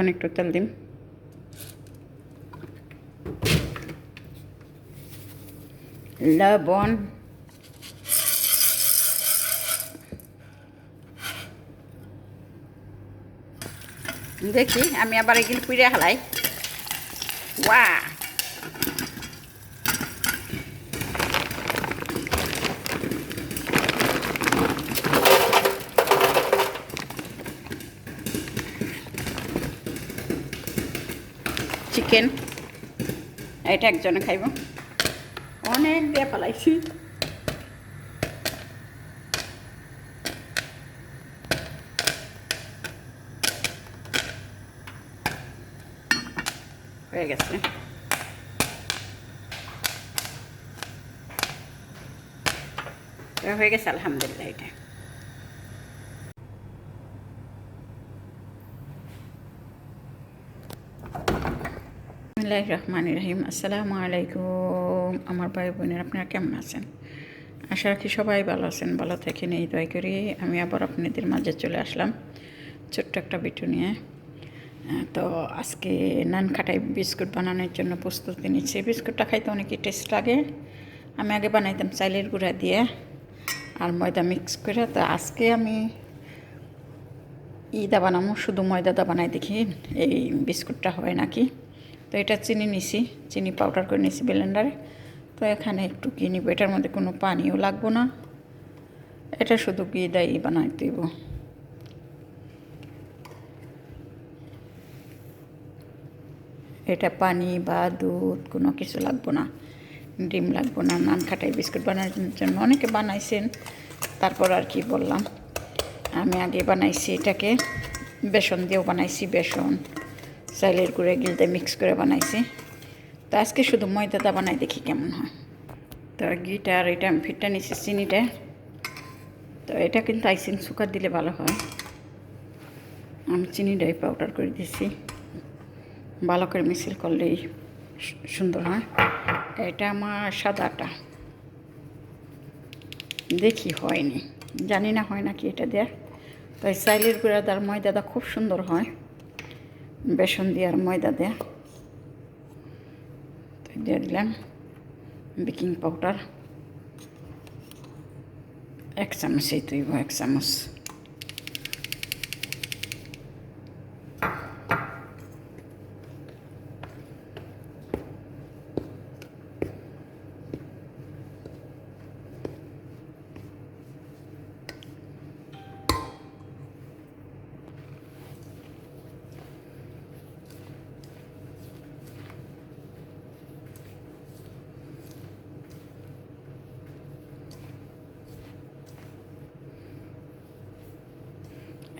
এখন একটু তেল দিম। লবণ। দেখি আমি আবার এগুলো পুড়ে হালাই। ওয়া চিকেন। এটা একজনে খাইব। অনেক দিয়ে ফেলাইছি হয়ে গেছে। হয়ে গেছে আলহামদুলিল্লাহ এটা। বিসমিল্লাহ রহমান রহিম আসসালামু আলাইকুম। আমার ভাই বোনের আপনারা কেমন আছেন? আশা রাখি সবাই ভালো আছেন, ভালো থাকেন, এই দয় করি। আমি আবার আপনাদের মাঝে চলে আসলাম ছোট্ট একটা বিটু নিয়ে। তো আজকে নান খাটাই বিস্কুট বানানোর জন্য প্রস্তুতি নিচ্ছি। বিস্কুটটা খাইতে অনেকই টেস্ট লাগে। আমি আগে বানাইতাম চাইলের গুঁড়া দিয়ে আর ময়দা মিক্স করে। তো আজকে আমি ইদা বানাবো শুধু ময়দাদা বানাই দেখি, এই বিস্কুটটা হয় নাকি? তো এটা চিনি নিছি, চিনি পাউডার করে নিছি ব্লেন্ডারে তো এখানে একটু কি নিব এটার মধ্যে কোনো পানিও লাগবো না। এটা শুধু কি দাই বানাই দিব। এটা পানি বা দুধ কোনো কিছু লাগবো না, ডিম লাগবো না, নান খাটাই বিস্কুট বানানোর জন্য। অনেকে বানাইছেন, তারপর আর কি বললাম। আমি আগে বানাইছি এটাকে, বেসন দিয়েও বানাইছি বেসন। চাইলের গুঁড়ে গিলতে মিক্স করে বানাইছি। তো আজকে শুধু ময়দাটা বানাই দেখি কেমন হয়। তো ঘিটা আর এটা আমি ফিটটা নিচ্ছি চিনিটা। তো এটা কিন্তু আইসিং সুগার দিলে ভালো হয়। আমি চিনিটাই পাউডার করে দিছি। ভালো করে মিছিল করলেই সুন্দর হয়। এটা আমার সাদাটা দেখি হয়নি। জানি না হয় নাকি এটা দেয়া। তাই চাইলের গুঁড়া দার ময়দাটা খুব সুন্দর হয়। বেসন দিয়ে আর ময়দা দেয়া। তো দিয়ে দিলাম বেকিং পাউডার। এক চামচই তুইব এক চামচ।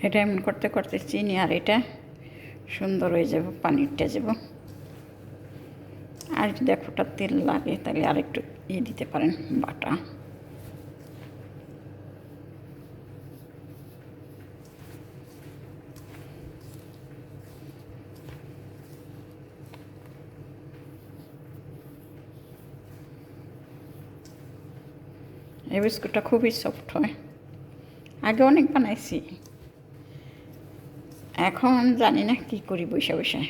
এটা এমন করতে করতে চিনি আর এটা সুন্দর হয়ে যাব, পানিরটা যাব। আর যদি এক তেল লাগে তাহলে আর একটু ইয়ে দিতে পারেন, বাটা। এই বিস্কুটটা খুবই সফট হয়। আগে অনেক বানাইছি। এখন জানি না কি করি বসে বসে।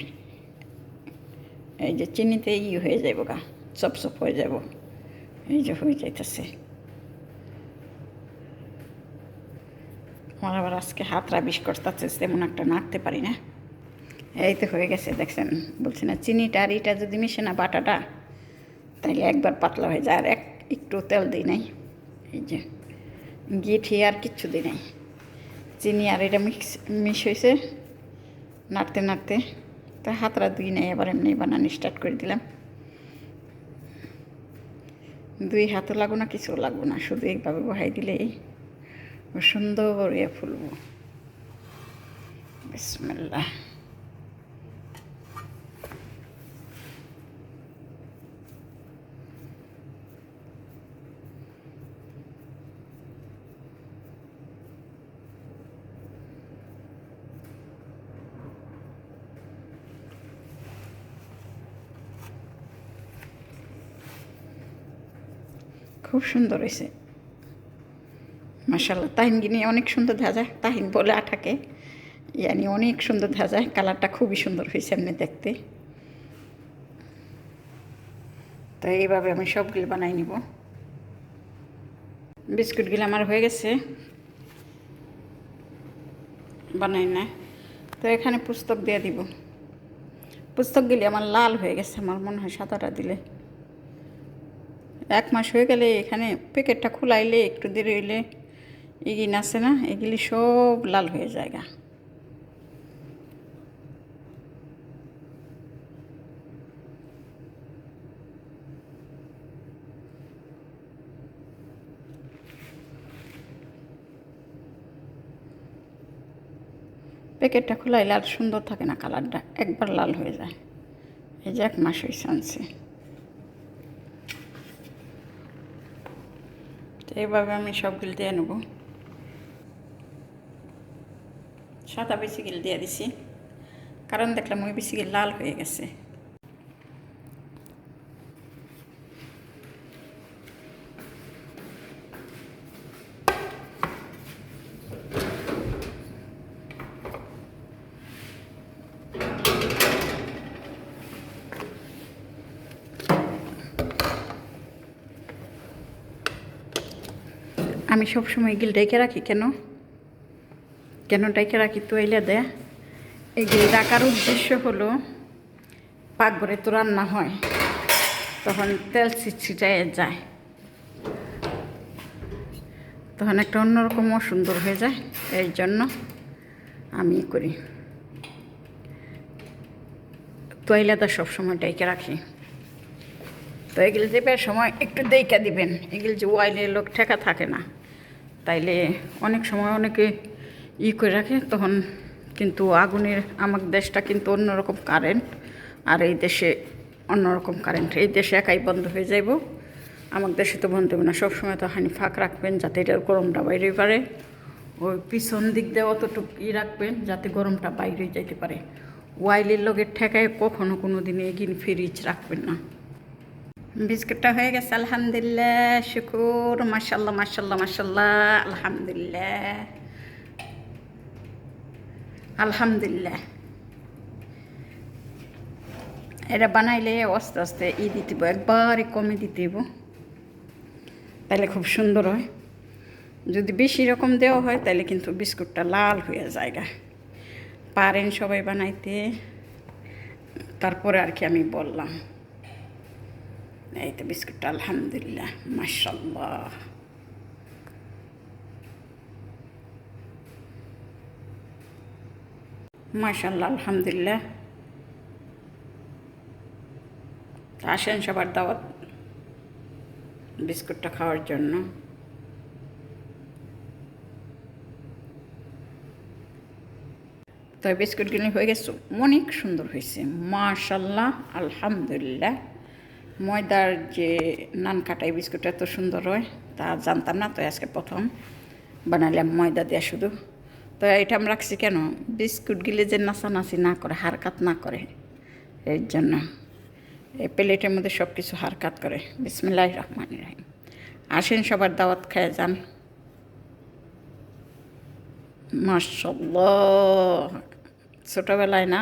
এই যে চিনিতে ই হয়ে যাব গা, চপ চপ হয়ে যাব এই যে হয়ে যাইতেছে। আমার আবার আজকে হাতরা বিষ করতেছে, তেমন একটা নাড়তে পারি না। এই তো হয়ে গেছে, দেখছেন? বলছি না, চিনিটা আর এটা যদি মিশে না বাটাটা তাহলে একবার পাতলা হয়ে যায়, আর এক একটু তেল দিই নাই। এই যে, গিঠি আর কিচ্ছু দিই নাই। চিনি আর এটা মিক্স মিক্স হয়েছে নাড়তে নাড়তে। তা হাতরা দুই নেই, এবার এমনি বানানো স্টার্ট করে দিলাম। দুই হাতও লাগবো না কিছু লাগবো না, শুধু এইভাবে বহাই দিলেই সুন্দর ইয়ে ফুলব। বিসমিল্লাহ। খুব সুন্দর হয়েছে মাসাল্লাহ তাহিন গিনি অনেক সুন্দর দেখা যায় তাহিন বলে আঠাকে। ইয়ানি অনেক সুন্দর দেখা যায় কালারটা খুবই সুন্দর হয়েছে এমনি দেখতে। তো এইভাবে আমি সবগুলো বানাই নিব। বিস্কুটগুলো আমার হয়ে গেছে। বানাই না। তো এখানে পুস্তক দিয়ে দিব। পুস্তকগুলি আমার লাল হয়ে গেছে, আমার মনে হয় সাদাটা দিলে। এক মাস হয়ে গেলে এখানে প্যাকেটটা খোলাইলে একটু দেরি হইলে এগিন আছে না, এগুলি সব লাল হয়ে যায় প্যাকেটটা খোলাইলে আর সুন্দর থাকে না কালারটা একবার লাল হয়ে যায়। এই যে এক মাস হয়েছে আনছে। এইভাবে আমি সবগুলো দিয়ে নেব। সাদা বেশিগুল দিয়ে দিছি। কারণ দেখলাম ওই বেশিগুল লাল হয়ে গেছে। আমি সবসময় এগুলো ডেকে রাখি কেন? কেন ডেকে রাখি তো এলে দেয় এগুলি রাখার উদ্দেশ্য হলো, পাকঘরে তো রান্না হয়, তখন তেল ছিটছিটায় যায়। তখন একটা অন্যরকম অসুন্দর হয়ে যায়, এই জন্য আমি করি। তোয়াইলাদা সবসময় ডেকে রাখি। তো এগুলো দেবার সময় একটু দেইকা দিবেন, এগুলো যে ওয়াইলে লোক ঠেকা থাকে না। তাইলে অনেক সময় অনেকে ই করে রাখে, তখন কিন্তু আগুনের, আমার দেশটা কিন্তু অন্যরকম কারেন্ট আর এই দেশে অন্যরকম কারেন্ট এই দেশে একাই বন্ধ হয়ে যাইব। আমার দেশে তো বন্ধ হবে না। সবসময় তো হানি ফাঁক রাখবেন যাতে এটার গরমটা বাইরে পারে। ওই পিছন দিক দিয়ে অতটুকু ই রাখবেন যাতে গরমটা বাইরে যাইতে পারে। ওয়াইলের লোকের ঠেকায় কখনো কোনো দিনে এগিয়ে ফ্রিজ রাখবেন না। বিস্কুটটা হয়ে গেছে আলহামদুলিল্লাহ শুকুর মাসাল্লাহ মাসাল্লাহ মাসাল্লাহ আলহামদুলিল্লাহ আলহামদুলিল্লাহ এটা বানাইলে আস্তে আস্তে ই দিতে হইব, একবারে কমে দিতে। তাহলে খুব সুন্দর হয় যদি বেশি রকম দেওয়া হয় তাহলে কিন্তু বিস্কুটটা লাল হয়ে যায় গা। পারেন সবাই বানাইতে তারপরে আর কি আমি বললাম এই তো বিস্কুটটা আলহামদুলিল্লাহ মাসাল্লাহ মাশাল্লাহ আলহামদুলিল্লাহ আসেন সবার দাওয়াত বিস্কুটটা খাওয়ার জন্য তো বিস্কুটগুলি হয়ে গেছে অনেক সুন্দর হয়েছে মাশাল্লাহ আলহামদুলিল্লাহ ময়দার যে নান কাটাই বিস্কুট এত সুন্দর হয়, তা জানতাম না, তো আজকে প্রথম। বানালাম ময়দা দেওয়া শুধু। তো এটা আমি রাখছি কেন? বিস্কুট গিলে যে নাচানাচি না করে, হারকাত না করে, এর জন্য। এই প্লেটের মধ্যে সব কিছু হারকাত করে। বিসমিল্লাহ রহমান রাহিম। আসেন সবার দাওয়াত খায় যান। মাসাল্লাহ ছোটোবেলায় না,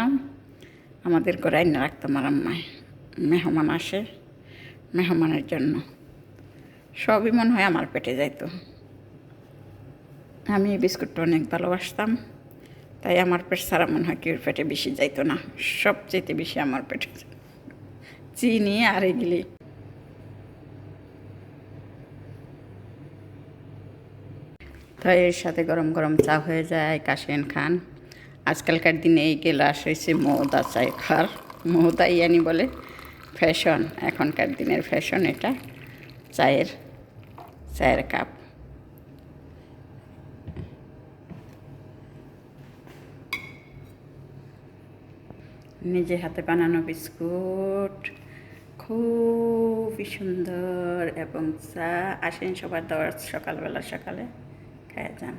আমাদের ঘরে রাখতাম আর আম্মায় মেহমান আসে। মেহমানের জন্য। সবই মনে হয় আমার পেটে যাইতো। আমি এই বিস্কুটটা অনেক ভালোবাসতাম, তাই আমার পেট ছাড়া মনে হয় কেউর পেটে বেশি যাইতো না। সবচেয়ে বেশি আমার পেটে চিনি আর এগুলি। তাই এর সাথে গরম গরম চা হয়ে যায় কাশেন খান। আজকালকার দিনে এই গেলাস হয়েছে মৌদা চায় খার, মৌদা ইয়ানি বলে। ফ্যাশন, এখনকার দিনের ফ্যাশন এটা, চায়ের চায়ের কাপ। নিজে হাতে বানানো বিস্কুট খুবই সুন্দর, এবং চা, আসেন সবার দেওয়ার সকালবেলা সকালে, খায় যান।